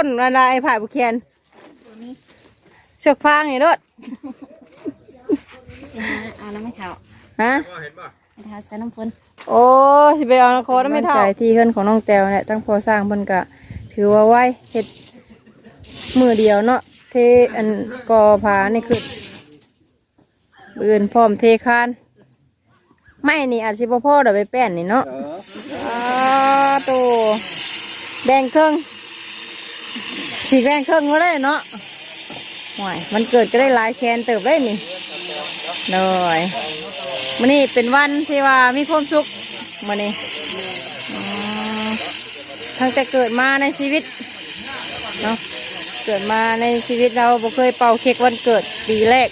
คนอะไรไอ้ผ่าบุเคียนเสือกฟางไงรถไปหาเอาน้ำไม่เท่าฮะเห็นป่ะไปหาใส่น้ำฝนโอ้สิไปเอาโคไม่เท่าใจที่เฮือนของน้องแตวเนี่ยตั้งพอสร้างเพิ่นกะ ถือว่าไหวเฮ็ดมือเดียวเนาะเทอันกอผานี่คือเบือนพร้อมเทคานไม่นี่อาจสิบ่พ่อเดี๋ยวไปแป้นนี่เนาะอ้าโตแดงเครื่อง สีแดงเครื่องก็ได้เนาะห่วยมันเกิดก็ได้หลายแชนเติบได้นี่เลยมันนี่เป็นวันที่ว่ามีความสุขมันนี่อืมตั้งแต่เกิดมาในชีวิตเนาะเกิดมาในชีวิตเราบ่เคยเป่าเค้กวันเกิดปีแรก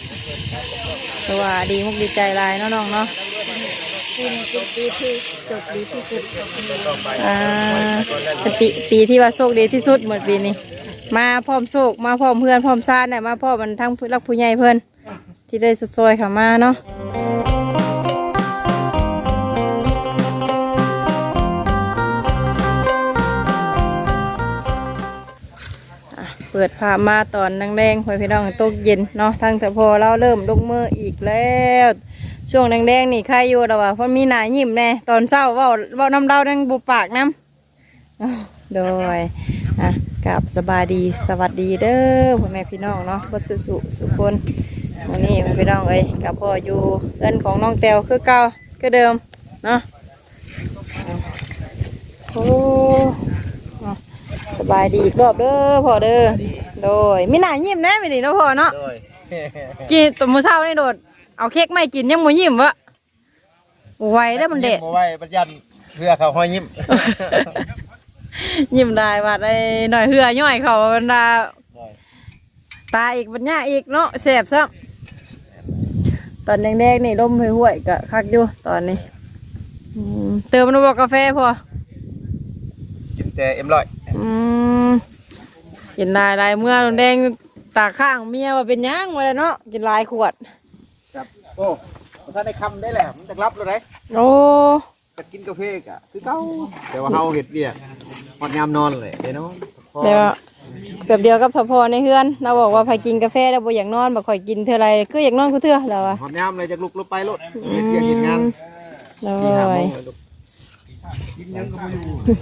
แต่ว่าดีมุกดีใจหลายเนาะน้องเนาะปีนี้เป็นปีที่จบดีที่สุดอ่าเป็นปีปีที่ว่าโชคดีที่สุดเหมือนปีนี้ มาพร้อมโชคมาพร้อมเพื่อนพร้อมชาติเนี่ยมาพร้อมมันทั้งผู้รักผู้ใหญ่เพื่อนที่ได้สุดซอยเขามาเนาะเปิดภาพมาตอนแดงๆหอยพี่น้องตกเย็นเนาะทางแต่พอเราเริ่มลงมืออีกแล้ว ช่วงแดงๆนี่ใครอยู่แต่ว่าเพราะมีหนายิ้มแน่ตอนเช้าว่าว่าน้ำเดาดังบุปากน้ำโดย อะกับสบายดีสวัสดีเด้อพ่อแม่พี่น้องเนาะบัดสุสุสุคนวันนี้พ่อพี่น้องเอ้ยกับพ่ออยู่เอินของน้องแตวคือเก่าคือเดิมเนาะอะโอ้อะสบายดีอีกรอบเด้อพ่อเด้อโดยมีหน้ายิ้มแน่ไม่ดีเนาะพ่อเนาะโดยกินตัวมื้อเช้านี่โดดเอาเค้กไม่กินยังบ่ยิ้มวะไหวแล้วมันเด็ดบ่ไหวปัญญันเพื่อเขาห้อยยิ้ม ยิ้มได้บาดไอ้หน่อยเหือย่อยเขาบรรดาตาอีกบัญญาอีกเนาะแสบซ้ำตอนแดงๆนี่ลมห่วยๆกะคักอยู่ตอนนี้อืมเติมน้ำบอกกาแฟพอกินแต่เอ็มร้อยอืมกินได้หลายเมื่อลมแดงตาข้างเมียว่าเป็นหยังมาเลยเนาะกินหลายขวดครับโอ้ถ้าได้คำได้แหละมันจะรับเลยไหมโอ้ จะกินกาแฟกะคือเก่าแต่ว่าเฮาเห็ดเบี้ยหอดยามนอนเลยเดี๋ยวเนาะพอเดี๋ยวเกือบเดียวกับทพอในเฮือน เราบอกว่าพายกินกาแฟแล้วบ่อยากนอนบ่ค่อยกินเท่าไรก็อยากนอนก็เท่าแล้วอะหอดยามเลยจะลุกลุกไปรถเห็ดเบี้ยกินงานเลที่หาโมยงเลยลูก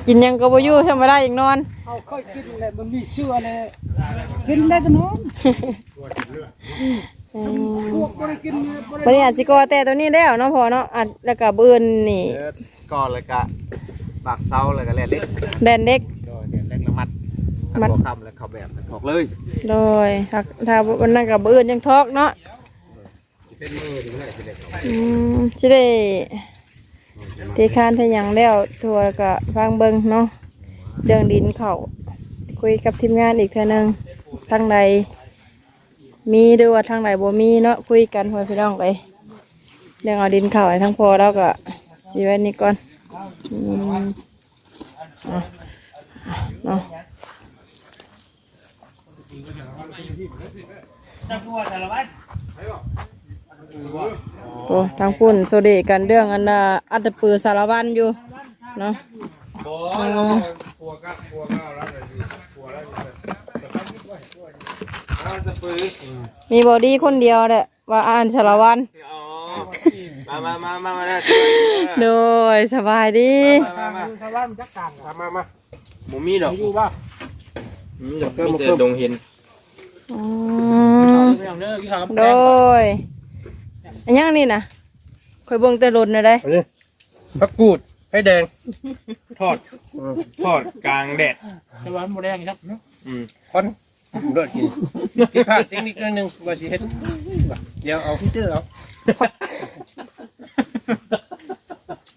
กินหยังก็บ่อยู่ธรรมดาอยากนอนเขาเคยกินเลยมันมีเชื่อเลยกินได้ก็นอนอืม พวกบริกินเนี่ยบริวันนี้อาจสิกอแต่ตัวนี้แล้วเนาะพอเนาะอัดแล้วก็เบื่นนี่เออก่อนเลยกะปากเซาเลยกะแล่นเล็กแดนเด็กโดยเนี่ยเล็กละมัดมัมัดดคำแล้วเขาแบบถอกเลยโดยถ้าถ้าวันนั้นก็เบื่นยังทอกเนาะเป็นมือถึงเลยทีเด็กอืมสิได้ทีคานทะยังแล้วทัวร์ก็ฟังเบิ่งเนาะเรื่องดินเขาคุยกับทีมงานอีกเทื่อนึงทางใด มีหรือว่าทางไหนบ่มีเนาะคุยกันพ่อพี่น้องไปเรื่องเอาดินเข่าให้ทั้งพอแล้วก็สีไว้นี่ก่อนอืมอะเนาะโอ้ทางพุ่นโซเดกันเรื่องอันน่ะอัตตปือสารวันอยู่เนาะ มีบอดี้คนเดียวแหละว่าอ่านสารวันมามามามามามาโดยสบายดีมามาสวรรค์จักกลางมามามาหมูมีดอกอยู่ป่ะมีดอกมีแต่ดงเห็นอืมเรื่องเด้อกี่ข้าวกับโดยอันยังนี่นะคอยเบิ่งแต่รถนะได้ผักกูดให้แดง ทอด ทอดกลางแดดสวรรค์โมแดงครับอืมคอน เลือดกินพี่พลาดเทคนิคนึงว่าสิเฮ็ดเดี๋ยวเอาฟิลเตอร์เอา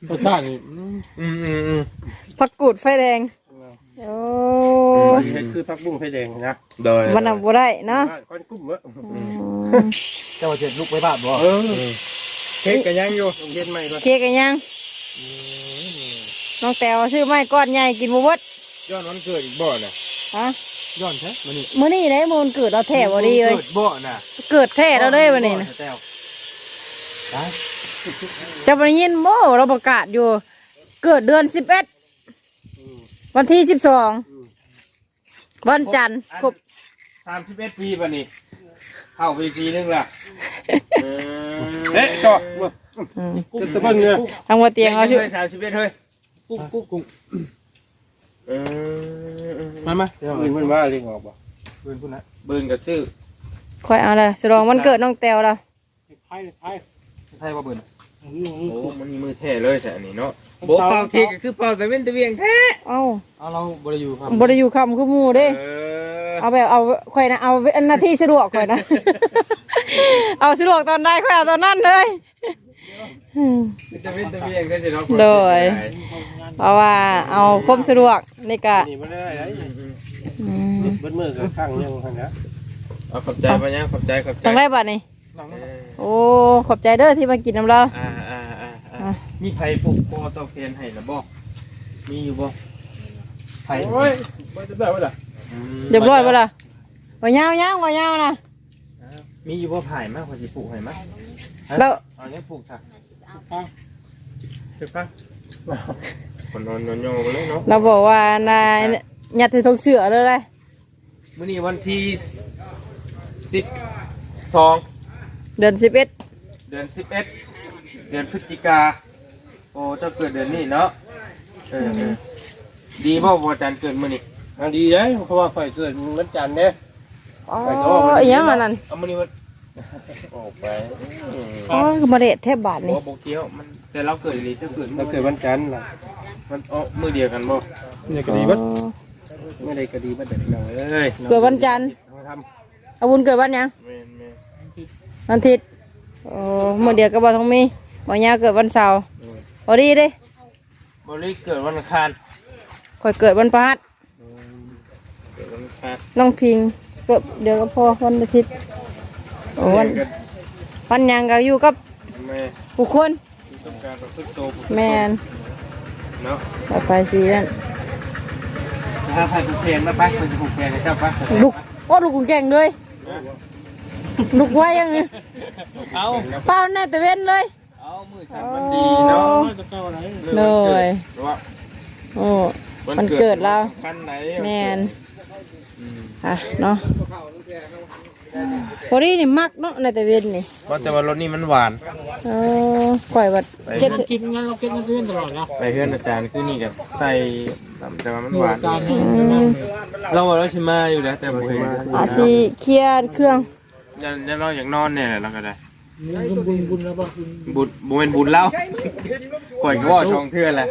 รสชาติอืมอืมอืมผักกูดไฟแดง โอ้ว่าสิเฮ็ดคือผักบุ้งไฟแดงนะโดยมันเอาบ่ได้เนาะคอนกุ้มเมื่ออืมเจ้าจะลุกไปบ้านบ่เออเค้กกันยังอยู่เย็นใหม่ก่อนเค้กอันยังน้องแตวซื้อไม้ก้อนใหญ่กินบ่หมดย้อนวันเกิดอีกบ่น่ะฮะ ย้อนแท้มื้อนี้มื้อนี้ได้มูลเกิดเราแท้บ่ดีเลยกิบ่น่ะเกิดแท้เราเลยวันนี้นะแต้วได้จะบ่ได้ยินบ่เราประกาศอยู่ เกิดเดือน11วันที่12วันจันทร์ครบสามสิบเอ็ดปีป่ะนี่เข้าไปปีนึงละเออเอ๊ะจอกบ่อืมตะเบิ่งเนี่ยทางว่าเตียงเอาชื่อสามสิบเอ็ดเฮ้ยกุ้งกุ้งกุ้ง เออมามาเดี๋ยวเพิ่นว่าเรียกออกบ่เบิ่งพุ่นนะเบิ่งกับซื้อค่อยเอาเลยฉลองวันเกิดน้องแตวเราไทยไทยใช่ว่าเบิ่งโอ้มันมีมือแท้เลยแต่อันนี้เนาะโบเป่าเค้กก็คือเป่าแต่เว้นแต่เวียงแท้เอ้าเอาเราบริยูครับบ่ได้อยู่คำคือหมู่เด้ เออเอาแบบเอาค่อยนะเอาอันนาทีสะดวกค่อยนะ เอาสะดวกตอนใดค่อยเอาตอนนั้นเลยอืม จะเว้นแต่เวียงแท้สิเนาะโดย เพราะว่าเอาครบสะดวกในกะนี่บ่ได้ไอ้อืมเบิดมือก็ข้างยังหั่นนะเอาขอบใจปะเนี่ยขอบใจขอบใจต้องได้บัดนี่เออโอ้ขอบใจเด้อที่มากินน้ำเราอ่าอ่าอ่าอ่าอะมีไผ่ปลูกคอตอเพนให้นะบ่มีอยู่บ่ไผ่โอ้ยบ่จะได้บ่ล่ะมเรียบร้อยปะล่ะว่ายาวยาวว่ายาวนะมีอยู่บ่ไผ่มากกว่าสิปลูกให้มั้ย แล้ว เอาเนี้ยปลูกค่ะเจ็บปะคนนอนนอนโยกเลยเนาะเราบอกว่านายยัดใส่ทงเสือเลยเลยมื้อนี้วันที่สิบสองเดือนสิบเอ็ดเดือนสิบเอ็ดเดือนพฤศจิกาโอ้เจ้าเกิดเดือนนี้เนาะเออเออดีบ่บ่จันเกิดมื้อนี้อันดีเด้เพราะว่าไฟเกิดวันจันทร์เด้อ๋ออีหยังอันนั้นเอามื้อนี้วัน ออกไปอ๋อคือมาเดทเทพบาทโอ้นี่บ่เกี่ยวมันแต่เราเกิดอีหลีเจ้าเกิดเรามื้อเกิดวันจันทร์ล่ะมันอ๋อมื้อเดียวกันบ่นี่ก็ดีบ่เมื่อใดก็ดีบ่เด็ดน้องเอ้ยเกิดวันจันทร์เอาทำอาวุธเกิดวันหยังแม่นแม่นวันอาทิตย์โอ้เมื่อเดียวก็บอกทองมีบอกยาเกิดวันเสาร์พอดีเด้บริเกิดวันอังคารข่อยเกิดวันพฤหัสเกิดวันอังคารน้องพิงเกิดเดี๋ยวก็พอวันอาทิตย์ โอ้วันเกิดวันหยังก็อยู่กับแม่ผู้คนต้องการประพฤติโตวประพฤติตแมนเนาะต่อไปสีนั่นถ้าใครผูกแขนมาไปคนจะผูกแขนให้เจ้าปะลูกโอ้ลูกกูแก่งเลยลูกไว้ยังนี่เอาเป้าแน่แต่เว้นเลย เอามือฉันมันดีเนาะเลยว่าโอ้วันเกิดเราสำคัญไหนแมนอืม อะเนาะ พอดีนี่มักเนาะในแต่เว้นนี่เพราะแต่ว่ารสนี่มันหวาน เออข่อยวัดเก็ดกินงั้นเรากินกันทุกวันตลอดนะไปเพื่อนอาจารย์คือนี่กับใส่น้ำแต่ว่ามันหวานจานให้อืมเราว่าเราชิมาอยู่แล้วแต่บ่เคยมาอาชีเคลียร์เครื่องยันยันเราอยากนอนเนี่ยเราก็ได้บุญบุญบุญแล้วป่ะบุญบุญบุญเป็นบุญเล่าข่อยก็ว่าช่องเทื่อนแหละ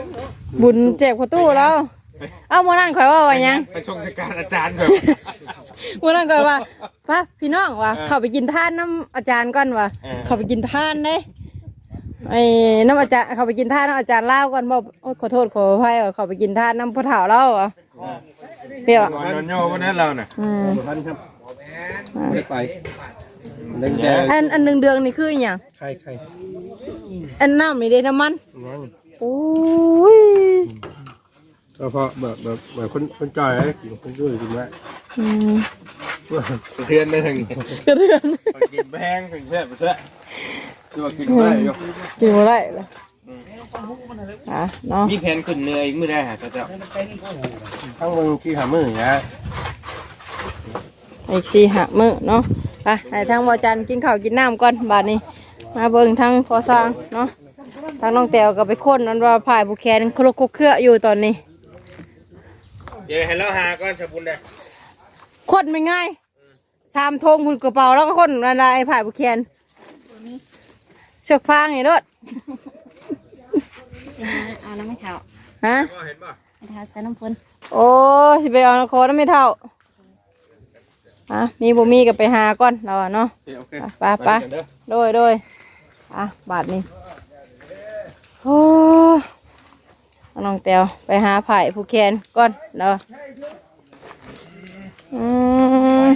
บุญแจกประตูแล้ว เอ้ามื่อนั้นข่อยว่าว่าหยัง ไปชงสการอาจารย์แบบมื่อนั้นข่อยว่าป้าพี่น้องว่าเข้าไปกินท่านน้ำอาจารย์ก่อนว่ะเออ เข้าไปกินท่านเด้ไอ้น้ำอาจารย์เข้าไปกินท่านน้ำอาจารย์เล่าวก่อนบอกโอ๊ยขอโทษขออภัยว่าเข้าไปกินท่านน้ำพ่อเฒ่าเล่าอะเปรี้ยวนอนโยวันนั้นเราน่ะอืมพันครับได้ไปแดงแดงอันอันหนึ่งเดืองนี่คืออหย่างไข่ไข่อันน้ำนี่เด้น้ำมันนั่นโอ้ย แล้วพอแบบแบบแบบคนคนจ่ายไอ้กินคนช่วยกินไหมอืมเทือนได้ถึงนี้กระเทือนกินแพงถึงแช่ไปแช่คือว่ากินได้อยู่กินบ่ได้เลยอะเนาะมีแผนขึ้นเนื้ออีกมื้อได้หาเจ้าทั้งมึงที่หามืออย่างเงี้ยอีกสี่หักมื้อเนาะไปให้ทางวอจันทร์กินข้าวกินน้ำก่อนบาดนี้ มาเบิ่งทางพอสร้างเนาะทางน้องแตวก็ไปค้นนั้นว่าผ่ายผู้แคนคลกคกเครืออยู่ตอนนี้ เดี๋ยวให้เราหาก่อนชาบุญได้ค้นไม่ง่ายสามธงคุณกระเป๋าแล้วก็ค้นอะไรผ่ายผู้แคนเสือกฟางไงรถเอาน้ำไม่เท่าฮะเห็นป่ะไม่เท่าใส่น้ำพ่นโอ้ยสิไปเอาคอแล้วไม่เท่าอะมีบ่มีก็ไปหาก่อนเราอะเนาะโอเคไปไปโดยโดยอะบาทนี้โอ้เอา น้องแตวไปหาไผ่ผู้แคนก่อนเนาะอืม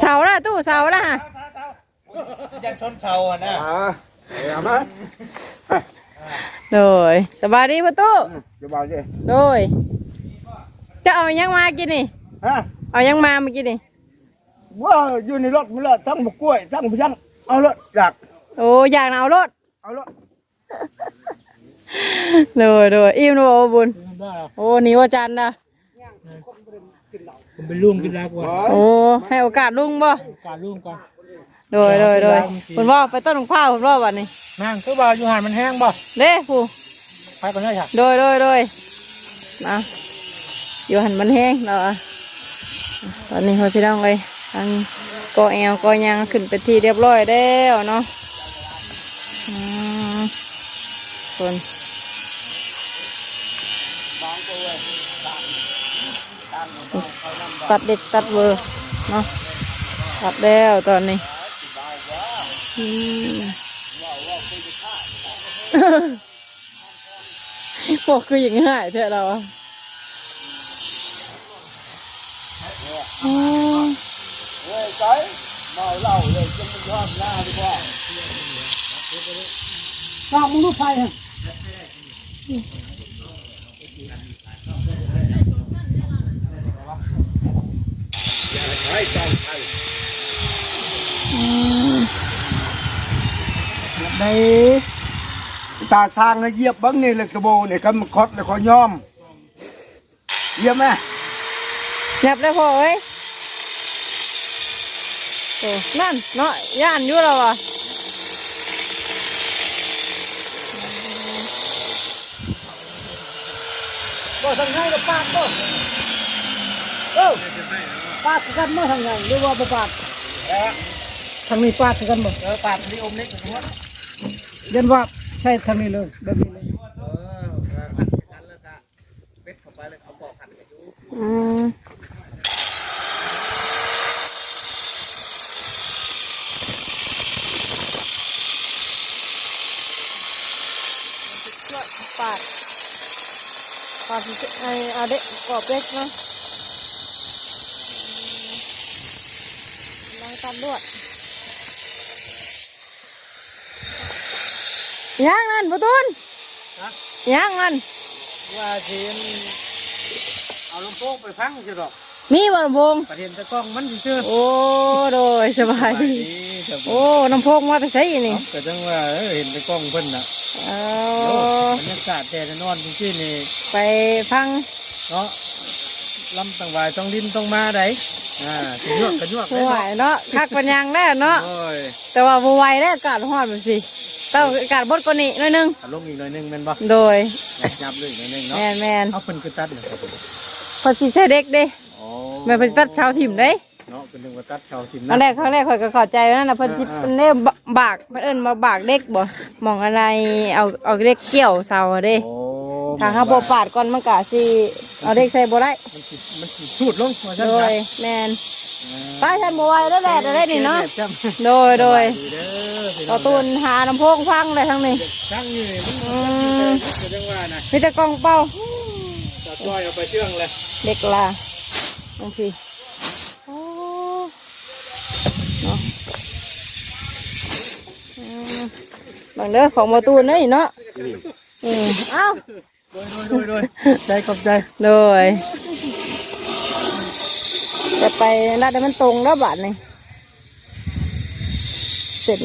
เสาละตู้เสาละฮะยันชนเชาอะนะอ่าเอามาโดยสบายดีประตูจะบอกดิโดยจะเอายังมากินนี่ฮะเอายังมาเมื่อกี้นี่ว่าอยู่ในรถมันละทั้งบกกล้วยทั้งพยังเอารถอยาก โอ้อยากนะเอารถเอารถโดยโดยอิ่มนะบ่บุญได้โอ้นี่ว่าจันนะผมเป็นลุงกินแล้วกว่าโอ้ให้โอกาสลุงบ่การลุงก่อนโดยโดยโดยคุณว่าไปต้นของข้าวคุณว่าวันนี้นั่งคือว่าอยู่หันมันแห้งบ่เด้ผู้ไปก่อนเลยค่ะโดยโดยโดยนะอยู่หันมันแห้งเนาะตอนนี้เขาพี่น้องเลยทางกอแอลกอยังขึ้นไปที่เรียบร้อยแล้วเนาะ คนตัดเด็กตัดเวอร์เนาะตัดแล้วตอนนี้พวกคืออย่างง่ายแทบเราโอ้ยใจเมาเหล้าเลยจนมันรอดหน้าดีกว่า องมึงรู้ไฟฮะในตาทางนะเยียบบังนี่เลยกระโบเนี่ยคำคดเลยขอยอม เยียบไหมยับได้พอเอ้ยโอ้นั่นเนาะย่านอยู่แล้วอะ บ่ทางไหนก็ปาดบ่เออปาดกันเมื่อทางไหนหรือว่าบ่ปาดทางนี้ปาดกันบ่เออปาดนี่อมเล็กกับหัวยันว่าใช่ทางนี้เลยแบบนี้เลยเออผัดกันแล้วก็เป็ดเข้าไปแล้วเอาปอกผัดกันอยู่ อืมปาดปาด ไอเอาเด็กกรอบเล็กเนาะลองตัดลวดย่างนั่นประตูนย่างนั่นว่าสิเอาลำโพงไปฟังสิดอกมีบ่ลำโพงประเด็นตะกล้องมันซื่อโอ้โดยสบายดีโอ้น้ำโพงมาแต่ใส่นี่ก็จังว่าเออเห็นตะกล้องเพิ่นน่ะ เอาบรรยากาศแต่นอนจริงๆนี่ไปฟังเนาะลำต่างวายต้องลิ้นต้องมาได้อ่าสิยวกกันยวกบ่ไหวเนาะคักปัญญังแล้วเนาะโอ้ยแต่ว่าบ่ไหวแล้วอากาศร้อนแบบสิต้องอากาศบดกว่านี้หน่อยหนึงอารมณ์อีกหน่อยหนึงแม่นบ่โดยยับเลยอีกหน่อยหนึงแมเนาะนแมนเอาเพิ่นคือตัดเนี่ยครับผมพอสิใช้เด็กเด้โอ้แม่นเพิ่นตัดชาวถิ่มเด้ เนาะเพิ่นนึกว่าตัดชาวทิมครั้งนะแรกครั้งแรกข่อยก็เข้าใจว่านั่นน่ะเพิ่นสิเพิ่นเด้บากเพิ่นเอิ้นมาบากเด็กบ่หมองอะไรเอาเอาเด็กเกี่ยวเสาเด้โอ้ทางเฮาบ่ปาดก่อนมันก็สิเอาเด็กใส่บ่ได้มันสิมันสิสูดลงว่าซั่นโดจ้ะยแมนป้าฉันบ่ไหวแล้วแหละได้นี่เนาะจ็บจ้ำโดยโดยดีเด้อพี่ต่อตูนหาลำโพงฟังเลยทั้งนี้ตั้งอยู่นี่มันอืมจะจังว่านะมีแต่กล่องเป้าตัดจ้อยเอาไปเชื่องเลยเด็กลาบางทีโอ้เนาะอืม บางเด้อของมาตูนเด้อนี่เนาะอืมเอ้าโดยโดยโดยใจขอบใจเลยจะไปนัดให้มันตรงแล้วบาทนี่เสร็จ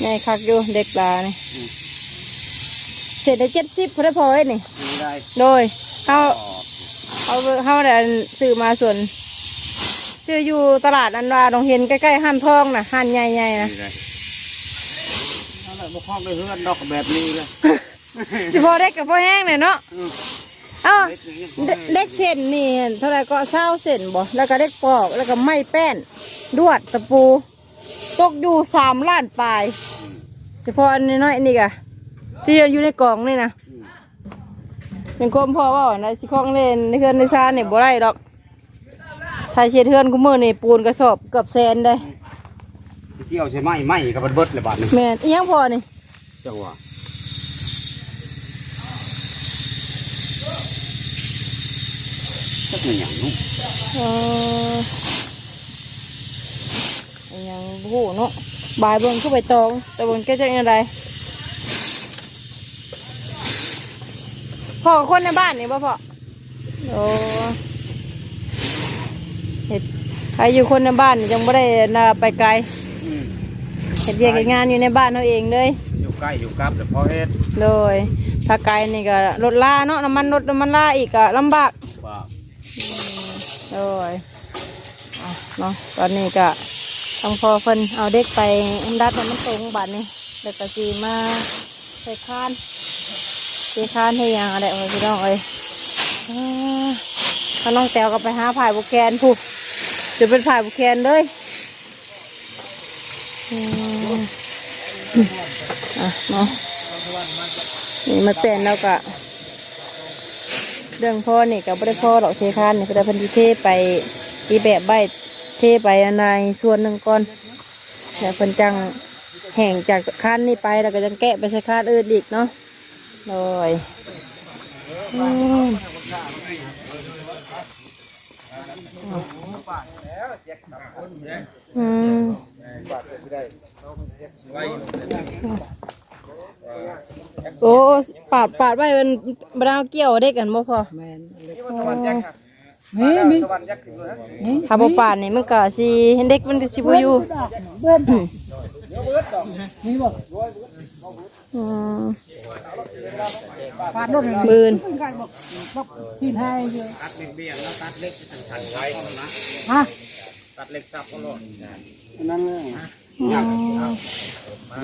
ไงคักอยู่เด็กลานี่เสร็จได้เจ็ดสิบพอได้พอไอ้นี่มีได้โดยเขาเขาเขาเดี๋ยวซื้อมาส่วนซื้ออยู่ตลาดอันว่าตรงเห็นใกล้ๆห้านทองน่ะห้านใหญ่ๆนะ มีได้นั่นแหละ บ่คล้องไปเฮือนดอกแบบนี้เลยสิพอเด็กกับพอแห้งเลยเนาะเอ้าเด็กเด็กเส้นนี่เท่าไหรก็เศร้าเส้นบ่แล้วก็เด็กปอกแล้วก็ไม้แป้น ดวดตะปู ตกอยู่สามล้านปลายเฉพาะอันน้อยๆนี่กะที่อยู่ในกล่องนี่นะเป็นความพ่อว่าในสิของเล่นในเฮือนในซานนี่บ่ได้ดอกถ้าเช็ดเฮือนกูมือนี่ปูนกระสอบเกือบแสนได้ เกี่ยวใช่ไหมไหมกับเบิดเลยบาดนี้แม่นอีหยังพอนี่จังหวะสักอย่างนู้เอออีหยังบ่ฮู้เนาะบายเบิ่งคือใบตองแต่เบิ่งแกจะยังไงพ่อกับคนในบ้านนี่บ่พ่อโอ้เห็ดใครอยู่คนในบ้านนี่ยังไม่ได้น่าไปไกล เห็ดเรียกเฮ็ดงานอยู่ในบ้านเราเองเลยอยู่ใกล้อยู่กับแต่พอเฮ็ดเลยถ้าไกลนี่ก็รถล่าเนาะน้ำมันรถน้ำมันล่าอีกก็ลำบากว่าโอ้ยอะเนาะตอนนี้ก็ต้องพอเพิ่นเอาเด็กไปดัดให้มันตรงบัดนี้เด็กก็สีมาใส่คานใส่คานให้หยังอะไรเอ้ยพี่น้องเอ้ยอ่าถ้าน้องแตวก็ไปหาผ่ายบุกแคนผู้จะเป็นผ่ายบุกแคนเลย อืมอะเนาะนี่มาเปลี่ยนแล้วก็เรื่องพ่อนี่ก็ไม่ได้พ่อหรอกเทคานนี่ก็ได้พันธิเทไปอีแบบใบเทไปนในส่วนหนึ่งก่อนแล้วเพิ่นจังแห่งจากคานนี่ไปแล้วก็จังแกะไปใส่คานอื่นอีกเนาะโดยอืม โอ้ปาดปาดไว้เป็นบราวเกี่ยวเด็กกันบ่พอแม่นสวรรค์ยักษ์ครับนี่มีสวรรค์ยักษ์ถึงเลยถ้าบ่ปาดนี่มันก็สิเห็นเด็กมันก็สิบ่อยู่เบิ้ลนี่บ่อืมปาดรถเลยบืนกันบอกบอกที่ไทยเยอะตัดเบี้ยแล้วตัดเล็กทันไว้นะฮะ ตัดเล็กซับก็หล่นนั่นเลยอืม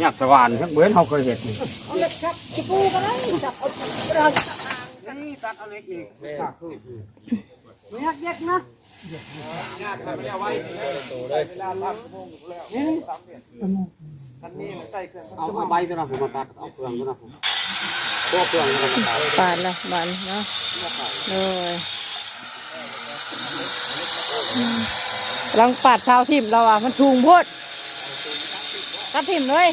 อยากสว่านทั้งเบิ้นเขาเคยเห็นเอาเล็กครับจิปูกันเลยจับเอาเรานี่ตัดเอาเล็กอีกไม่อยากแยกนะยากทำไม่เอาไว้เวลาตัดชั่วโมงแล้วคันนี้ใส่เครื่องเอาเอาใบตัวนั้นผมมาตัดเอาเครื่องตัวนั้นผมตัวเครื่องตัวนั้นมาตัดปาดละบานเนาะเลยอืมกำ ลังปาดชาวทิมเราอะ มันชูงพดตัดทิมเลย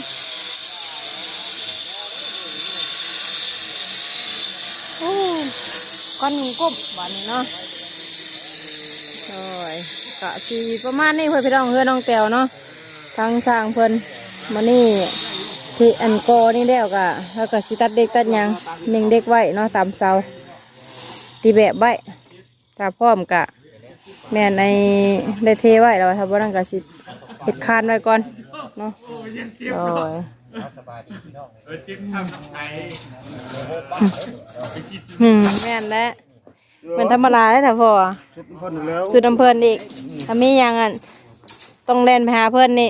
โอ้ก้อนหนึ่งกบวันนี้เนาะโอ้ยกะสีประมาณนี้เพื่อนพี่น้องเพื่อนน้องแตวเนาะทางสร้างเพิ่นมานี่ที่อันกอนี่แล้วกะแล้วก็สิตัดเด็กตัดยังหนึ่งเด็กไว้เนาะตามเสาตีแบบไว้ถ้าพร้อมกะ แม่ในได้เทไว้แล้วถ้าบ่นั่นก็สิเฮ็ดคานไว้ก่อนเนาะโอ้ยอืมแม่นแล้วเป็นธรรมดาแล้วถ้าพอชุดเพิ่นแล้วจุดน้ำเพิ่นอีกถ้ามีอย่างอันต้องเล่นไปหาเพิ่นนี่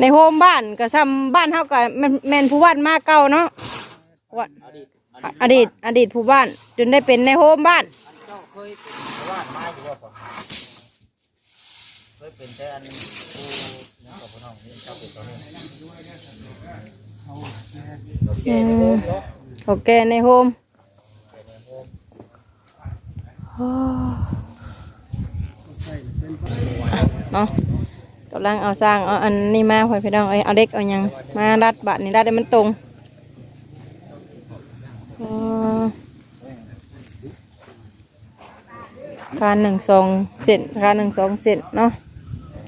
ในโฮมบ้านก็ซ้ำบ้านเฮาก็แม่นแม่นผู้บ้านมาเก่าเนาะวัด อดีต อดีตผู้บ้าน จนได้เป็นในโฮมบ้านเคยเป็นแต่อันผู้ยังกับพี่น้องนี่เจ้าเป็นตัวนี้โอเคในโฮมเนาะกำลังเอาสร้างเอาอันนี้มาพ่อพี่น้องเอ้ยเอาเล็กเอาหยังมารัดบาทนี่รัดให้มันตรง อ๋อการหนึ่งสองเซนการหนึ่งสองเซนเนาะ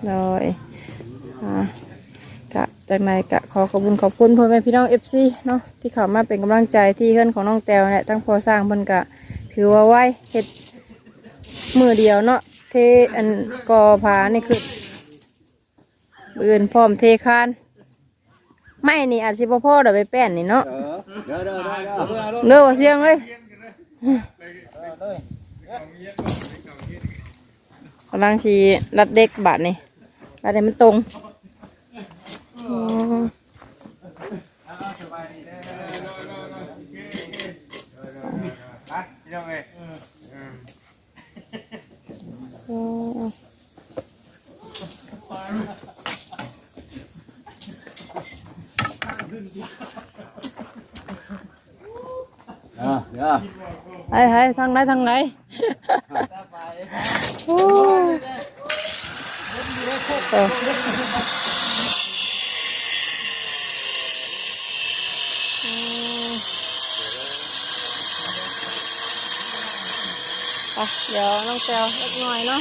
โดยกะจากในกะขอขอบคุณขอบคุณพ่อแม่พี่น้องเอฟซีเนาะที่เข้ามาเป็นกำลังใจที่เพื่อนของน้องแตวเนี่ยตั้งพอสร้างเพิ่นกะ ถือว่าไหวเห็ดมือเดียวเนาะเทอันกอผานี่คือปืนพร้อมเทคาน ไม่นี่อาจสิบ่พ่อเดี๋ยวไปแป้นนี่เนาะ เด้อเด้อเด้อเด้อเลือกว่าเสียงเลยกำลังสีรัดเด็กบาทนี่รัดให้มันตรงอืมไปพี่น้องเอ้ยอืม ออเด้อไอ้ไอ้ทางไหนทางไหนโอ้ยเอออืมอะเดี๋ยวน้องแซวเล็กน้อยเนาะ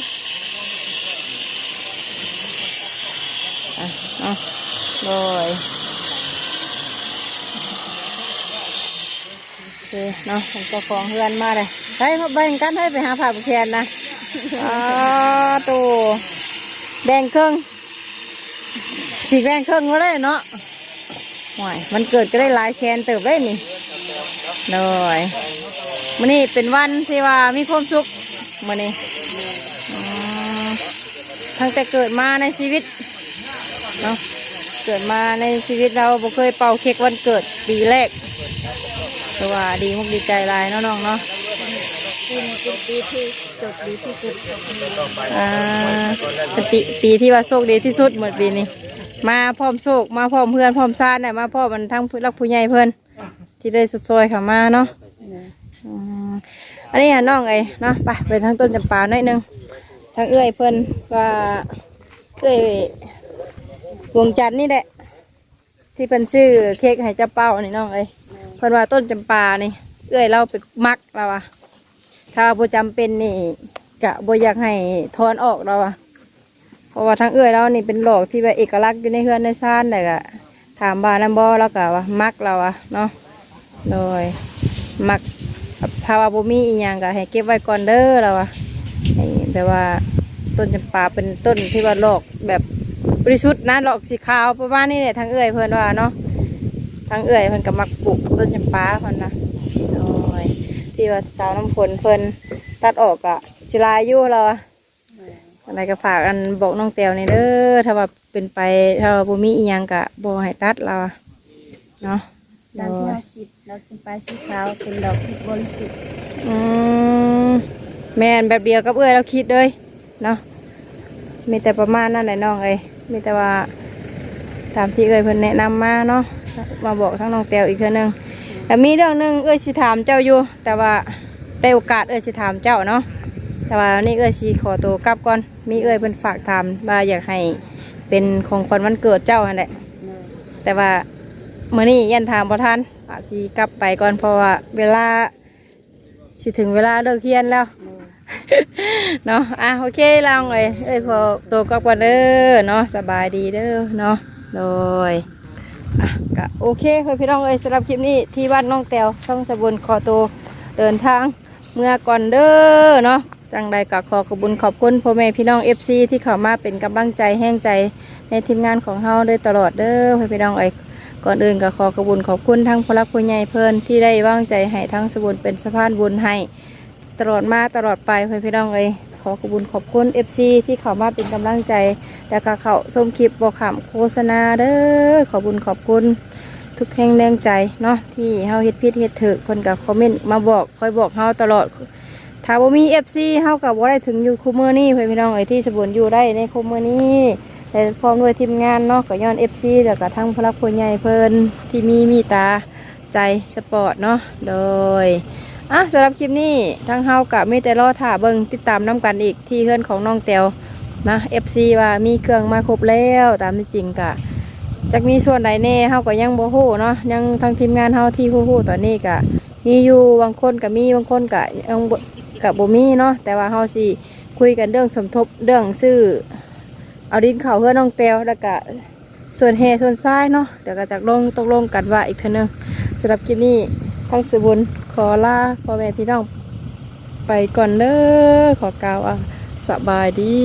อะอะโดย โอ เคเนาะผมเจะของเฮือนมาเลยไปมาแบ่งกันให้ไปหาผ่าแคนนะอ่าตัวแบ่งครึ่งสีแบ่งครึ่งมาเลยเนาะห่วยมันเกิดก็ได้หลายแชนเติบได้นี่โดยมื้อนี้เป็นวันที่ว่ามีความสุขมื้อนี้อืมตั้งแต่เกิดมาในชีวิตเนาะเกิดมาในชีวิตเราบ่เคยเป่าเค้กวันเกิดปีแรก แต่ว่าดีมุกดีใจหลายเนาะน้องเนาะปีนี้เป็นปีที่จบดีที่สุดอ่าเป็นปีปีที่ว่าโชคดีที่สุดเหมือนปีนี้ มาพร้อมโชคมาพร้อมเพื่อนพร้อมชาติเนี่ยมาพร้อมมันทั้งผู้รักผู้ใหญ่เพื่อนที่ได้สุดซอยเขามาเนาะอืมอันนี้อะน้องไอ้เนาะไปไปทางต้นจำปาหน่อยหนึงทางเอื้อยเพื่อนว่าเอื้อยวงจันทร์นี่แหละที่เป็นชื่อเค้กให้เจ้าเป้านี่น้องเอ้ย เพื่อนว่าต้นจำปานี่เอื้อยเราไปมักเราอะถ้าบ่จำเป็นนี่กะบ่อยากให้ถอนออกเราอะเพราะว่าทั้งเอื้อยเรานี่เป็นหลอกที่แบบเอกลักษณ์อยู่ในเฮือนในซ่านแต่กะถามบ้านน้ำบ่แล้วกะว่ามักเราอะเนาะโดยมักถ้าวาบ่มีอีหยังก็ให้เก็บไว้ก่อนเด้อเราอะให้แบบว่าต้นจำปาเป็นต้นที่ว่าหลอกแบบบริสุทธิ์นะหลอกสีขาวประมาณนี้แหละทั้งเอื้อยเพิ่นว่าเนาะ ทั้งเอื้อยเพิ่นก็มักปลูกต้นจำปาเพิ่นนะโดยที่ว่าสาวน้ำฝนเพิ่นตัดออกอะสิลายอยู่เราอะอะไรก็ฝากอันบอกน้องแตวนี่เด้อถ้าว่าเป็นไปถ้าว่าบ่มีอีหยังกะบ่ให้ตัดเราอะเนาะตามที่เราคิดดอกจำปาสีขาวเป็นดอกที่บริสุทธิ์อืมแม่นแบบเดียวกับเอ้ยเราคิดเลยเนาะมีแต่ประมาณนั้นแหละน้องเอ้ยมีแต่ว่าตามที่เอ้ยเพิ่นแนะนำมาเนาะ มาบอกทั้งน้องแตวอีกเทื่อนึงแต่มีเรื่องหนึงเอ้ยสิถามเจ้าอยู่ แต่ว่าได้โอกาสเอ้ยสิถามเจ้าเนาะแต่ว่านี่เอ้ยสีขอตัวกลับก่อนมีเอ้ยเป็นฝากถามว่าอยากให้เป็นของขวัญวันเกิดเจ้าหั่นแหละแต่ว่าเมื่อนี้ยันถามประทานอาจสีกลับไปก่อนเพราะว่าเวลาสิถึงเวลาเลิกเที่ยนแล้ว เนาะ อะโอเคลองเลยเอ้ยขอตัวกลับก่อนเด้อเนาะสบายดีเด้อเนาะ โดย ก็โอเคเพื่อนพี่น้องเอ้ยสำหรับคลิปนี้ที่บ้านน้องแตวช่องสะบุญขอตัวเดินทางเมื่อก่อนเด้อเนาะจังใดก็ขอขอบคุญขอบคุณพ่อแม่พี่น้อง FC ที่เข้ามาเป็นกำลังใจแห้งใจในทีมงานของเฮาโดยตลอดเด้อพ่อพี่น้องเอ้ยก่อนอื่นก็ขอขอบคุญขอบคุณทั้งพลักผู้ใหญ่เพิ่นที่ได้วางใจให้ทั้งสบุญเป็นสะพานบุญให้ตลอดมาตลอดไปพ่อพี่น้องเอ้ย ขอขอบคุญขอบคุณ FC ที่เข้ามาเป็นกำลังใจ แล้วก็เข้าชมคลิปบอกขำโฆษณาเด้อขอบคุญขอบคุณทุกแห่งแรงใจเนาะที่เฮาเฮ็ดผิดเฮ็ดถูกคนกับคอมเมนต์มาบอกคอยบอกเฮาตลอดถ้าบ่มี FC เฮากับบ่ได้ถึงอยู่คุมือนี้เพื่อนพี่น้องไอ้ที่สมบูรณ์อยู่ได้ในคุมือนี้แต่พร้อมด้วยทีมงานเนาะก็ย้อน FC แล้วก็ทั้งพลักผู้ใหญ่เพิ่นที่มีมีตาใจสปอร์ตเนาะโดย อะสำหรับคลิปนี้ทั้งเฮากับมีแต่รอถ่าเบิงติดตามน้กันอีกที่เฮือนของน้องแตวนะ FC ว่ามีเครื่องมาครบแล้วตามที่จริงกะจักมีส่วนใดแน่เฮาก็ยังบ่ฮู้เนาะยังทางทีมงานเฮาที่ฮู้ๆตอนนี้ก็มีอยู่บางคนก็มีบางคนก็ยังบ่ก็บ่มีเนาะแต่ว่าเฮาสิคุยกันเรื่องสมทบเรื่องซื้อเอาดินเข้าเพื่อน้องแตวแล้วก็ส่วนเฮส่วนซ้ายเนาะเดี๋ยวก็จะลงตกลงกันว่าอีกเทนึงสำหรับคลิปนี้ ทั้งสบุญขอลาพ่อแม่พี่น้อง ไปก่อนเด้อขอกล่าวว่าสบายดี